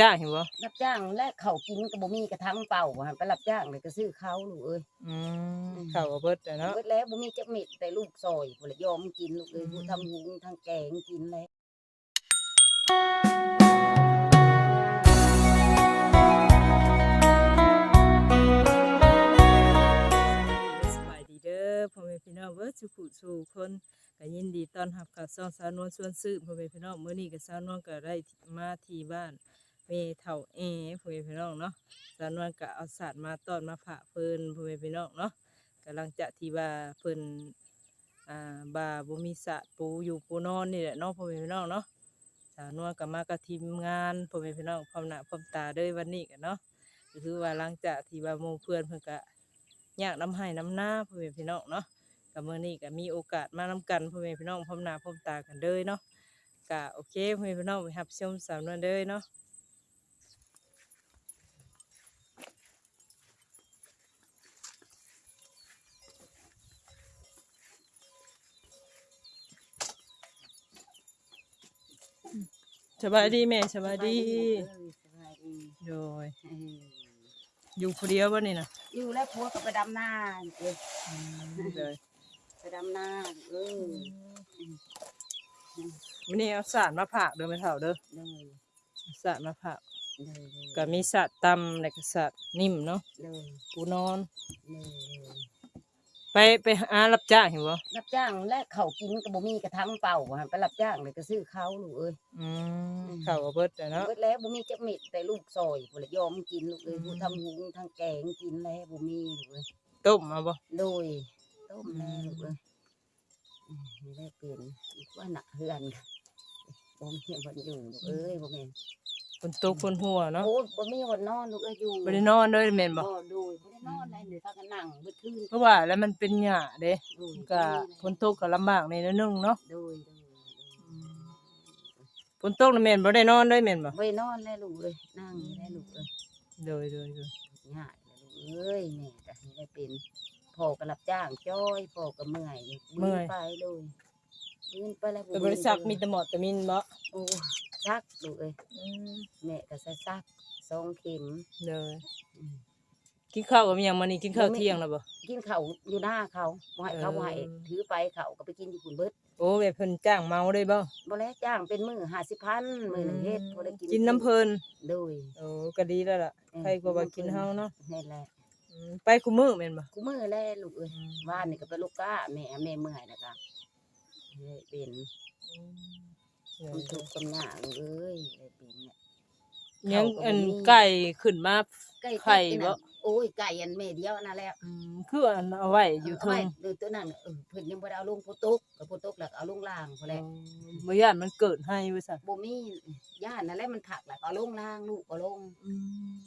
จ้างเห็นบ่รับจ้างและเขากินก็บ่มีกระทั่งเป่าหั่นไปรับจ้างเลยก็ซื้อเขาลูกเอ้ยอืมข้าวก็เบิดแล้วเนาะเบิดแล้วบ่มีจักเม็ดแต่ลูกซอยบ่ละยอมกินลูกเอ้ยอืมผู้ทำหุงทั้งแกงกินแล้วสบายดีเด้อพ่อแม่พี่น้องเบิดสุขุสู่คนก็ยินดีต้อนรับเข้าซ่องสาวนวลสวนซื้อพ่อแม่พี่น้องมื้อนี้ก็สาวนวลก็ได้มาที่บ้าน แม่เฒ่าเอพ่อแม่พี่น้องเนาะสาวนวลก็เอาสาดมาต้อนมาฝาเพิ่นพ่อแม่พี่น้องเนาะกำลังจะที่ว่าเพิ่นอ่าบาบ่มีสระปูอยู่ปูนอนนี่แหละเนาะพ่อแม่พี่น้องเนาะสาวนวลก็มากับทีมงานพ่อแม่พี่น้องพร้อมหน้าพร้อมตาเด้อวันนี้กันเนาะคือว่าหลังจากที่ว่าหมู่เพื่อนเพิ่นก็ยากน้ำให้น้ำหน้าพ่อแม่พี่น้องเนาะกับเมื้อนี้ก็มีโอกาสมานํกันพ่อแม่พี่น้องพร้อมหน้าพร้อมตากันเด้อเนาะก็โอเคพ่อแม่พี่น้องไปรับชมสาวนวลเด้อเนาะ สบายดีแม่สบายดีเอ้ยสบายดีโดยเอออยู่ผู้เดียวบ่นี่นะอยู่แล้วผัวก็ไปดำนาเอ้ยเลยไปดำนาเออวันนี้เอาสารมาผักเด้อแม่เฒ่าเด้อเลยสารมาผักเลยเลยก็มีสาดตำและก็สาดนิ่มเนาะเลยปูนอนเลยเลย ไปไปหารับจ้างเห็นบ่รับจ้างและเขากินก็บ่มีกระทั่งเป่าหั่นไปรับจ้างเลยก็ซื้อเขาลูกเอ้ยอืมข้าวก็เบิดแล้วเนาะเบิดแล้วบ่มีจักเม็ดแต่ลูกซอยบ่ละยอมกินลูกเอ้ยอืมผู้ทำหุงทั้งแกงกินแล้วบ่มีลูกเอ้ยต้มมาบ่โดยต้มแล้วลูกเอ้ยอืมไม่ได้เป็นอีกว่าหนักเฮือนค่ะบ่มีวันอยู่ลูกเอ้ยบ่แม่น ฝนตกฝนหัวเนาะโอ้ยบ่มีวันนอนลูกเอ้ยอยู่บ่ได้นอนเด้อแม่นบ่บ่โดยบ่ได้นอนเลยเดี๋ยวพากันนั่งเบิดคืนเพราะว่าแล้วมันเป็นหญ้าเด้โดยก็ฝนตกก็ลำบากในนิดนึงเนาะโดยโดยฝนตกน่ะแม่นบ่ได้นอนเด้อแม่นบ่บ่ได้นอนแล้วลูกเอ้ยนั่งอยู่ได้ลูกเอ้ยโดยโดยโดยง่ายเลยลูกเอ้ยแม่ก็ให้ได้เป็นพ่อก็รับจ้างจ้อยพ่อก็เมื่อยยืนไปเลยยืนไปแล้วแต่บริษัทมีแต่หมอตะมินบ่โอ้ ซักลูกเอ้ยอืมแม่ก็ใส่ซักสองเข็มเด้ออืม กินข้าวกับหยังมื้อนี้กินข้าวเที่ยงแล้วบ่ กินเขาวอยู่หน้าเขาบ่ให้เขาเออ บ่ให้ถือไปเขาก็ไปกินอยู่คุณเบิดโอ้แบบเพิ่นจ้างเมาได้บ่บ่แล้วจ้างเป็นมื้อ50,000มื้อหนึงเฮ็ดบ่ได้กินกินน้ำเพิ่นโดยโอ้ก็ดีแล้วล่ะเออใครกว่าว่ากินเฮาเนาะนั่นแหละอืมไปคุมื้อแม่นบ่กูมื้อแลลูกเอ้ยบ้านนี่ก็ไปลูกก้าแม่แม่เมื่อยแล้วก็เฮ็ดเป็น อืม คนทุกข์กำหน้าลูกเอ้ยได้เป็นเนี่ยยังเขาก็บ่อันมีไก่ขึ้นมาไก่ไข่ติดบ่นั่นโอ้ยไก่อันแม่เดียวนั่นแหละอืมคืออันเอาไว้อยู่เาเทึไว้งเดูตัวนั้นเออเพิ่นยังบ่ได้เอาลงโพตุกกับโพตุกแล้วก็เอาลงล่างพอแล้วบ่ย่านมันเกิดให้ว่าซั่นบ่มีย่านนั่นแหละมันผักแล้วก็เอาลงล่างลูกก็ลงอื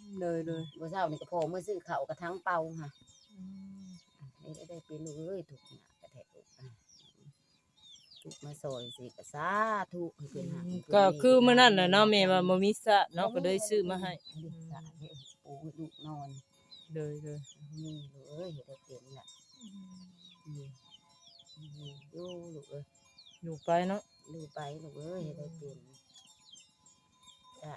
มเลยเลยบ่เช้านี่ก็พอมื้อซื้อข้าวกระทั้งเป่าค่ะได้ได้ได้เป็นลูกเอ้ยถูกหนัก ถูกมาซอยสิก็สาธุให้เพิ่นหาให้เพิ่นก็มีคือมื้อนั้นน่ะเนาะแม่ว่าบ่มีสระเนาะก็เลยซื้อมาให้ลูกสาธุโอ้ยลูกนอนเลยเลยนี่ลูกเอ้ยได้เป็นน่ะนี่นี่อยู่ลูกเอ้ยอยู่ไปเนาะดูไปลูกเอ้ยได้เป็นจ้ะ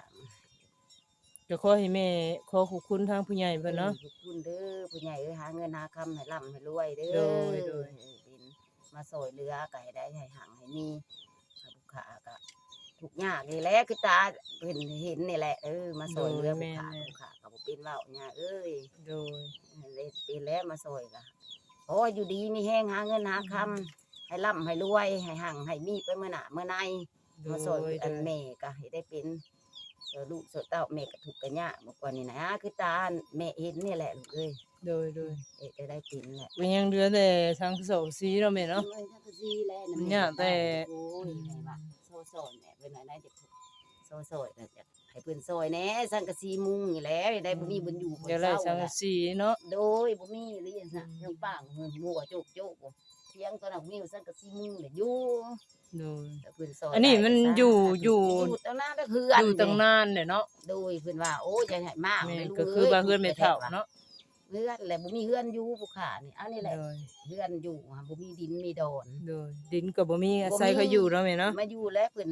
ก็ขอให้แม่ขอขอบคุณทางผู้ใหญ่เพิ่นเนาะขอบคุณเด้อผู้ใหญ่เอ้ยหาเงินหาคำให้ร่ำให้รวยเด้อโดยโดยเออเป็น มาสอยเรือก็ให้ได้ให้หังให้มีถ้าลูกค้าก็ทุกยากนี่แหละคือตาเพิ่นเห็นนี่แหละเออมาสอยเรือลูกค้าลูกค้าก็บ่เป็นเว้าเนี่ยเอ้ยโดยเลยเป็นแล้วมาสอยก็โอ้ยอยู่ดีมีแห้งหาเงินหาคำให้ร่ำให้รวยให้หังให้มีไปเมื่อหน้าเมื่อในมาสอนโดยอันแม่ก็ให้ได้เป็นเออลูกเสดเต้าแม่ก็ถูกข์กันยากเมื่อก่อนนี่นะคือตาแม่เห็นนี่แหละลูกเอ้ย โดยโดยเอ๊ะจะได้เป็นแหละก็ยังเหลือแต่ทางเสาสีเนาะแม่เนาะเอ้ยถ้าก็ซีแลนะมันแม่ยากแต่ โอ้ยแม่ว่าโซซอยแม่เป็นไหนได้จะโซซอยแต่จะให้เพิ่นซอยแหน่สังกะสีมุงนี่แหล้วได้บ่มีบ่อยู่บ่เดี๋ยวไล่เศร้าทางแหละสีเนาะ โดยบ่มีเลยนะยังปังเฮือนหัวโจกโจกบ่เสียงตอนนั้นมีสังกะสีมุงเลยอยู่โดย แต่เพิ่นซอยอันนี้มันได้ก็อยู่สาธุอยู่ อยู่ตั้งนานแล้วเฮือนอยู่ตั้งเด้นานเนี่ยเนาะโดยเพิ่นว่าโอ้ยอย่าให้มากแม่ไม่รู้ก็คือว่าเฮือนแม่เฒ่าเนาะ เฮือนแหละบ่มีเฮือนอยู่ผู้ขานี่อันนี้แหละโดยเฮือนอยู่อะบ่มีดินมีดอน โดยดินก็บ่มีอาศัยเขาอยู่เนาะแม่เนาะมาอยู่แล้วเพิ่น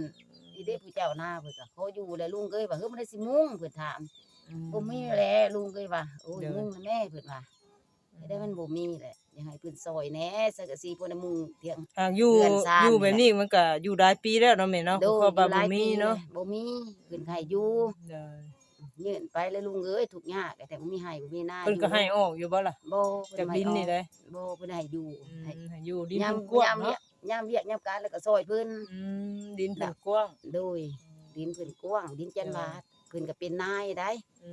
อีเด้ผู้เจ้าหน้าเพิ่นก็ขออยู่แล้วลุงเอ้ยว่าเฮ้ยมันได้สิมุ้งเพิ่นถามบ่มีแหละลุงเอ้ยว่าโอ้ยมุ้งนะแม่เพิ่นว่าได้มันบ่มีแหละอยังให้เพิ่นซอยแหน่สังกะสีเพิ่นน่ะมุงเถียง อะอยู่เดือนสามอยู่แบบนี้มันก็อยู่หลายปีแล้วเนาะแม่เนาะโดเพราะว่าอยู่หบ่ลายมีปีเนาะบ่มีเพิ่นให้อยู่เด้อ ยื่นไปแล้วลุงเอ้ยทุกข์ยากแต่บ่มีให้บ่มีหน้าเพิ่นก็อยู่ให้ออกอยู่บ่ล่ะบ่จากดินนี่ได้บ่เพิ่นให้อยู่อืมให้ให้อยู่ดินยามเพิ่นกว้างยามเวียเนาะกยามเวียกยามการแล้วก็ซอยเพิ่น อืมดินเพิ่นกว้างโดยดินเพิ่นกว้างดินจันบาทเพิ่นก็เป็นนายได้อื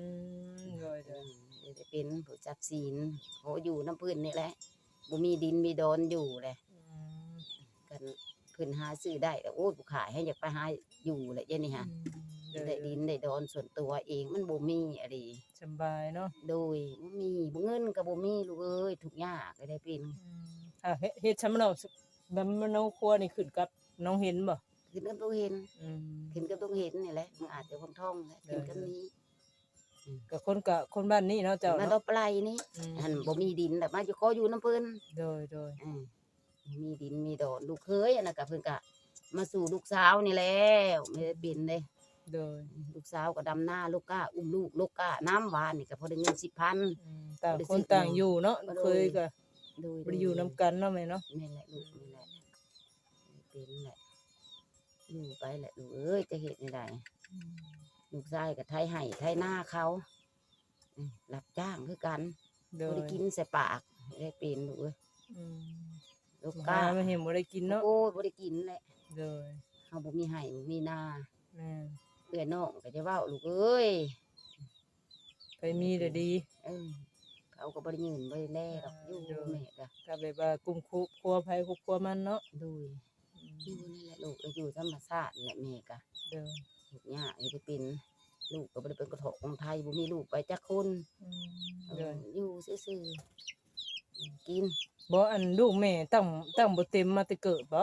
มโดยเอโดยอจะเป็นผู้จับศีลเขาอยู่น้ำเพิ่นนี่แหละบ่มีดินมีดอนอยู่แหละอืมกันเพิ่นหาซื้อได้แต่โอ้ยผู้ขายให้อยากไปหาอยู่แหละเดี๋ยวนี้ฮะ โดยได้ดินได้ดอนส่วนตัวเองมันบ่มีอะไรสำบายเนาะโดยบ่มีบ่เงินก็บ่มีลูกเอ้ยทุกอยางก็ได้เป็น อืมอะเฮ็ดเฮ็ดชำเนาแบบมโนครัวนี่ขึ้นกับน้องเห็นบ่ขึ้นกับต้องเห็นอืมขึ้นกับต้องเห็นนี่แหละมันอาจจะพองท่องแหละขึ้นกับนี้กับคนกะคนบ้านนี้เนาะเจ้ามันเนาะเราปลายนี่อืมอันบ่มีดินแบบมาอยู่ขออยู่น้ำเพิ่นโดยโดยอืมมีดินมีดอนลูกเคยอันนั้นก็เพิ่นก็มาสู่ลูกสาวนี่แล้วไม่ได้เป็นเลย โดยลูกสาวก็ดำหน้าลูกก้าอุ้มลูกลูกก้าน้ำหวานนี่ก็พอได้เงินสิบพัน อืมต่างบ่ได้คนซื้อต่างเนาะอยู่เนาะบ่ได้ เคยก็โดยบ่ได้อยู่นํกันเนาะแม่เนาะนี่แหละลูกนี่แหละเป็นแหละอยู่ไปแหละลูกเอ้ยจะเห็นได้ลูกชายกับไทยไห้ไทยหน้าเขาอืมรับจ้างคือกันโดบ่ยได้กินใส่ปากได้เป็นลูกเอ้ยอืมลูกหาก้าไม่เห็นบ่ได้กินเนาะโอ้ยบ่ได้กินแหละ โดยเฮาบ่มีไห้บ่มีหน้าแม่น เอื้อน้องก็จะเว้าลูกเอ้ยไปมีแต่ดีเออเขาก็บ่ได้ยืนบ่ได้แลดอกอยู่เออแม่ก็ก็แบบว่ากลุ่มครอบครัวภัยครอบครัวมันเนาะโดยอืมอยู่นี่แหละลูกก็อยู่ธรรมชาตินี่แหละแม่ก็โดยทุกอย่างก็ได้เป็นลูกก็บ่ได้เป็นกระเถาะของไทยบ่มีลูกไปจักคนอืมเอโดอยอยู่ซื่อๆกินบ่อันลูกแม่ตั้งตั้งบ่เต็มมาแต่เกิดบ่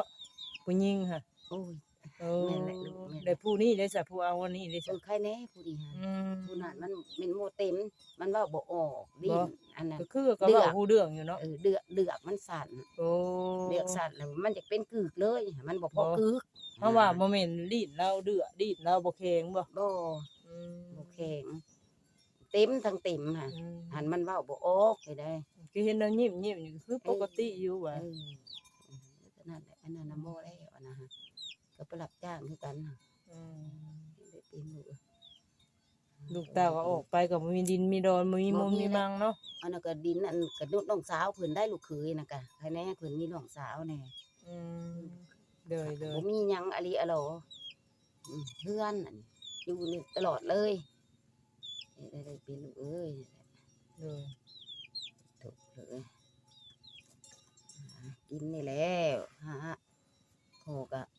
ผู้หญิงค่ะโอ้ย โอ้แม่นแหละลูกแม่น ได้ผู้นี้ได้ซะผู้เอาอันนี้ได้เอซะอใครแน่ผู้นี้ฮะอืม ผู้นั้นมันเป็นโมเต็ม มันเว่าบ่ออกดิ้บ่ นอันนั้น ก็คือก็เดืเว้าอก ฮู้เรื่องอยู่เนาะเออเดือกเดือกมันสั่นโอ้เดือกสั่นแล้วมันจะเป็นกึกเลยมันบ่พอบ่กึกเพราะว่าบ่แม่นลีดเราเดือดลีดเราบ่แข็งบ่บ่อืมบ่แข็งเต็มทั้งเต็มค่ะอืมหันมันเว้าบ่ออกให้ได้ คือเห็นเรายิ้มยิ้มอยู่คือปกติอยู่เอว่าอก็นั่นแหละอันนั้นน่ะบ่แล้วอันนะฮะ ก็ไปรับจ้างคือกันน่ะอืมได้เป็นลูกลูกตาก็ออกไปก็บ่มีดินมีดอนบ่มีมุมมีมังเนาะอันนั้นก็ดินอันกระนุดน้องสาวเพิ่นได้ลูกเขยน่ะกะใครแน่เพิ่นมีน้องสาวแน่อืมเด้อเด้อบ่มีหยังอะลีอะโลอืมเพื่อนอันอยู่นี่ตลอดเลยได้ได้เป็นลูกเอ้ยเด้อถูกเลยหากินนี่แล้วฮะโคกะไป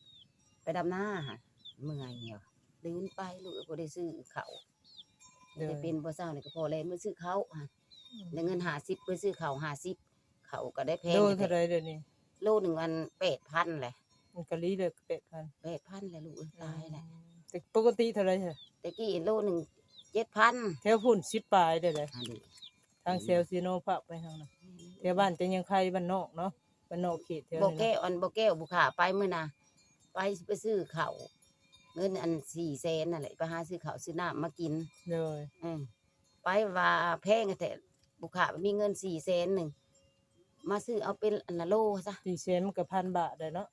ดำหน้าหั่นเมื่อยเหรอเดินไปลูกก็ได้ซื้อเขาวได้เป็นบ่เศร้านี่ก็พอแล้วมื้อซื้อเขาวหั่นได้เงิน50ไปซื้อเขาว50เขาวก็ได้แพงโดอยู่เท่าแท้ใดเดี๋ยวนี้โลหนึ่งอัน8,000แหละมันก็ลีเลย8,000 8,000แหละลูกเอ้ยตายแหละแต่ปกติเท่าไหร่จ้ะแต่กี้โลหนึ่ง7,000แถวพุ่น10ปลายเด้อเลยอันนี้ทางเซลซีโนภาคไปทางนั้นแถวบ้านจะยังใครบ้านนอกเนาะบ้านนอกเขตแถวบ่นี้แก้เนาะวอันบ่แก้วบุขาไปมื้อน่ะ ไปไปซื้อข้าวเงินอัน4แสนนั่นแหละไปหาซื้อข้าวซื้อน้ำมากินเด้ออืมไปว่าแพงแต่บุขามีเงิน4แสนหนึงมาซื้อเอาเป็นอันละโลซะ4แสนมันก็พันบาทได้เนาะ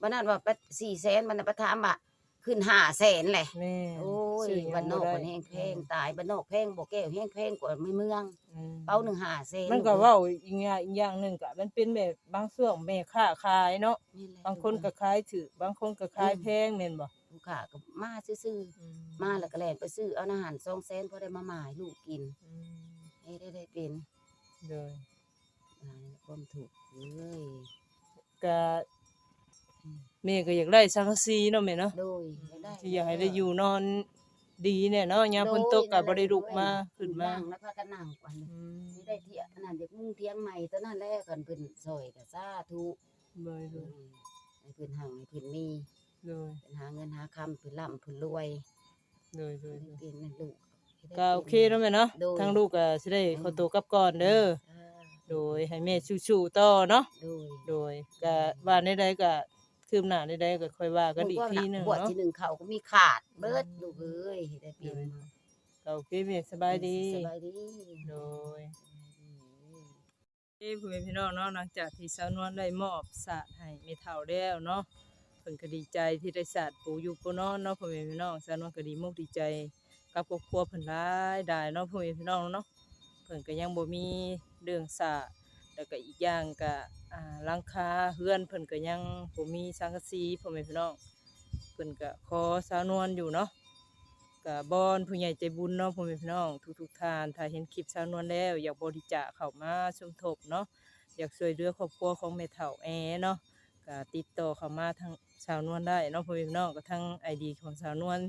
บัดนั้นว่าไป4แสนมันน่ะไปถามว่า ขึ้น5แสนแหละแม่โอ้ยซื้หยังบ้านนอกบ่มันได้แห้งแพงตายบ้านนอกแพงบ่แก้วแห้งแพงกว่าในเมือง อืม เป้าหนึ่งห้าแสนมันก็เว้าอีกอย่างอีกอย่างหนึงก็มันเป็นแบบบางช่วงแม่ค้าขายเนาะนี่แหละบางคนก็ขายถือบางคนก็ขายแพงแม่นบ่ลูกค้าก็มาซื่อๆมาแล้วก็แล่นไปซื้อเอาอาหาร2แสนพอได้มาหมายลูกกินอืมให้ได้ได้เป็นเด้ออ่าความถูกเอ้ยก็ แม่ก็อยากได้สังกะสีเนาะแม่เนาะโดยได้ที่อยากให้ได้อยู่นอนดีเนี่ยเนาะยามฝนตกก็บ่ได้ลุกมาขึ้นมางแล้วพากันนั่งกวันนี้อืมนี่ได้เที่ยอันนั้นเด็กมุ่งเที่ยงใหม่ตอนนั้นแรกกันเพิ่นซอยก็สาธุเด้ออืมให้เพิ่นหังให้เพิ่นมีเด้อเพิ่นหาเงินหาคำเพิ่นร่ำเพิ่นรวยเด้อเด้อให้เป็นนั่นลูกให้ได้ก็โอเคเนาะแม่เนาะโดยทางลูกก็สิได้ขอตัวกลับก่อนเด้ออ่าโดยให้แม่สู้ๆต่อเนาะ โดย โดยก็ว่าในใดก็ คืบหน้าได้ๆก็ค่อยว่ากันอีกทีหนึงบวชเนาะ ที่หนึ่งเขาก็มีขาดเบิดลูกเอ้ยเฮ็ดได้เป็นก็โอเคแม่สบายดี สบายดี โดยเอ้พ่อแม่พี่น้องเนาะหลังจากที่สาวนวลได้มอบสาดให้แม่เฒ่าแล้วเนาะเพิ่นก็ดีใจที่ได้สาดปู่อยู่ปู่นอนเนาะพ่อแม่พี่น้องสาวนวลก็ดีมุกดีใจกับครอบครัวเพิ่นหลายได้เนาะพ่อแม่พี่น้องเนาะเพิ่นก็ยังบ่มีเรื่องสาด แล้วก็อีกอย่างก็อ่าหลังคาเฮือนเพิ่นก็ยังบ่มีสังกะสีพ่อแม่พี่น้องเพิ่นก็ขอสาวนวลอยู่เนาะกับบอนผู้ใหญ่ใจบุญเนาะพ่อแม่พี่น้องทุกๆทท่านถ้าเห็นคลิปสาวนวลแล้ว อยากบริจาคเข้ามาสมทบเนาะอยากช่วยเหลือครอบครัวของแม่เฒ่าแอเนาะก็ติดต่อเข้ามาทางสาวนวลได้เนาะพ่อแม่พี่น้องก็ทั้ง ID ของสาวนวล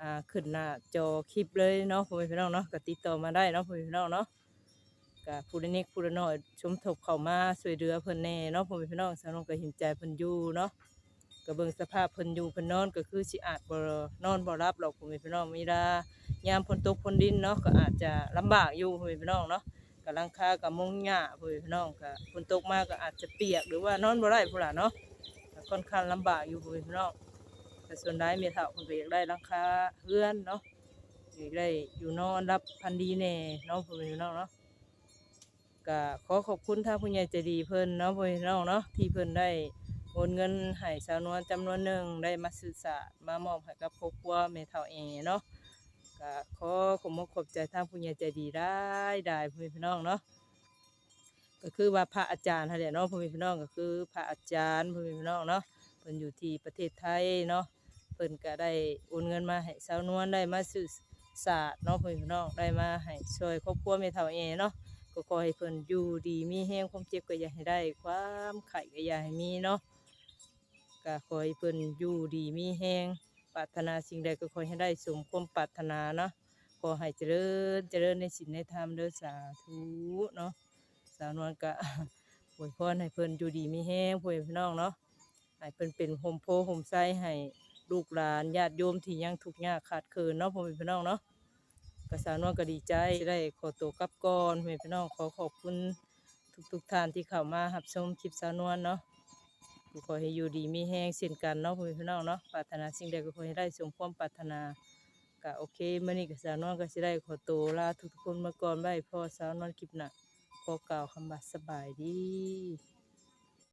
อ่าขึ้นหน้าจอคลิปเลยเนาะพ่อแม่พี่น้องเนาะก็ติดต่อมาได้เนาะพ่อแม่พี่น้องเนาะ ก็ผู้ใดนิกผู้น้อยสมทบเข้ามาช่วยเหลือเพิ่นแน่เนาะพ่อแม่พี่น้องสาวนวลก็เห็นใจเพิ่นอยู่เนาะก็เบิ่งสภาพเพิ่นอยู่เพิ่นนอนก็คือสิอาจบ่นอนบ่หลับหรอกพ่อแม่พี่น้องมีดายามฝนตกฝนดินเนาะก็อาจจะลำบากอยู่พ่อแม่พี่น้องเนาะก็หลังคาก็มุงหญ้าพ่อแม่พี่น้องก็ฝนตกมาก็อาจจะเปียกหรือว่านอนบ่ได้พุ่นล่ะเนาะก็ค่อนข้างลำบากอยู่พ่อแม่พี่น้องแต่ส่วนใดแม่เฒ่าเพิ่นก็อยากได้หลังคาเรือนเนาะอยากได้อยู่นอนรับพันดีแน่เนาะพ่อแม่พี่น้องเนาะ ก็ขอขอบคุณท่างผู้ใหญ่ใจดีเพิ่นเนาะพ่อแม่พี่น้องเนาะที่เพิ่นได้โอนเงินให้สาวนวลจำนวนหนึ่งได้มาสื่อสารมามอบให้กับครอบครัวแม่เฒ่าเอเนาะก็ขอขอบคุณขอบใจท่างผู้ใหญ่ใจดีได้ได้พ่อแม่พี่น้องเนาะก็คือว่าพระอาจารย์นั่นแหละเนาะพ่อแม่พี่น้องก็คือพระอาจารย์พ่อแม่พี่น้องเนาะเพิ่นอยู่ที่ประเทศไทยเนาะเพิ่นก็ได้โอนเงินมาให้สาวนวลได้มาสื่อสารเนาะพ่อแม่พี่น้องได้มาให้ช่วยครอบครัวแม่เฒ่าเอเนาะ ก็ขอให้เพิ่นอยู่ดีมีแฮงความเจ็บก็อย่าให้ได้ ความไข้ก็อย่าให้มีเนาะก็ขอให้เพิ่นอยู่ดีมีแฮงปรารถนาสิ่งใดก็ขอให้ได้สมความปรารถนาเนาะขอให้เจริญเจริญในศีลในธรรมเด้อสาธุเนาะสาวนวลก็อวยพรให้เพิ่นอยู่ดีมีแฮงพ่อพี่น้องเนาะให้เพิ่นเป็นโฮมโพโฮมไซให้ลูกหลานญาติโยมที่ยังทุกข์ยากขาดเคินเนาะพ่อพี่น้องเนาะ ก็สาวนวลก็ดีใจที่ได้ขอตัวกลับก่อนแม่พี่น้องขอขอบคุณทุกๆท่านที่เข้ามารับชมคลิปสาวนวลเนาะก็ขอให้อยู่ดีมีแห้งเช่นกันเนาะพ่อแม่พี่น้องเนาะปรารถนาสิ่งใดก็ขอให้ได้สมความปรารถนาก็โอเคมื้อนี้ก็สาวนวลก็สิได้ขอตัวลาทุกๆคนมาก่อนไว้พอสาวนวลคลิปหน้าขอกล่าวคำว่าสบายดี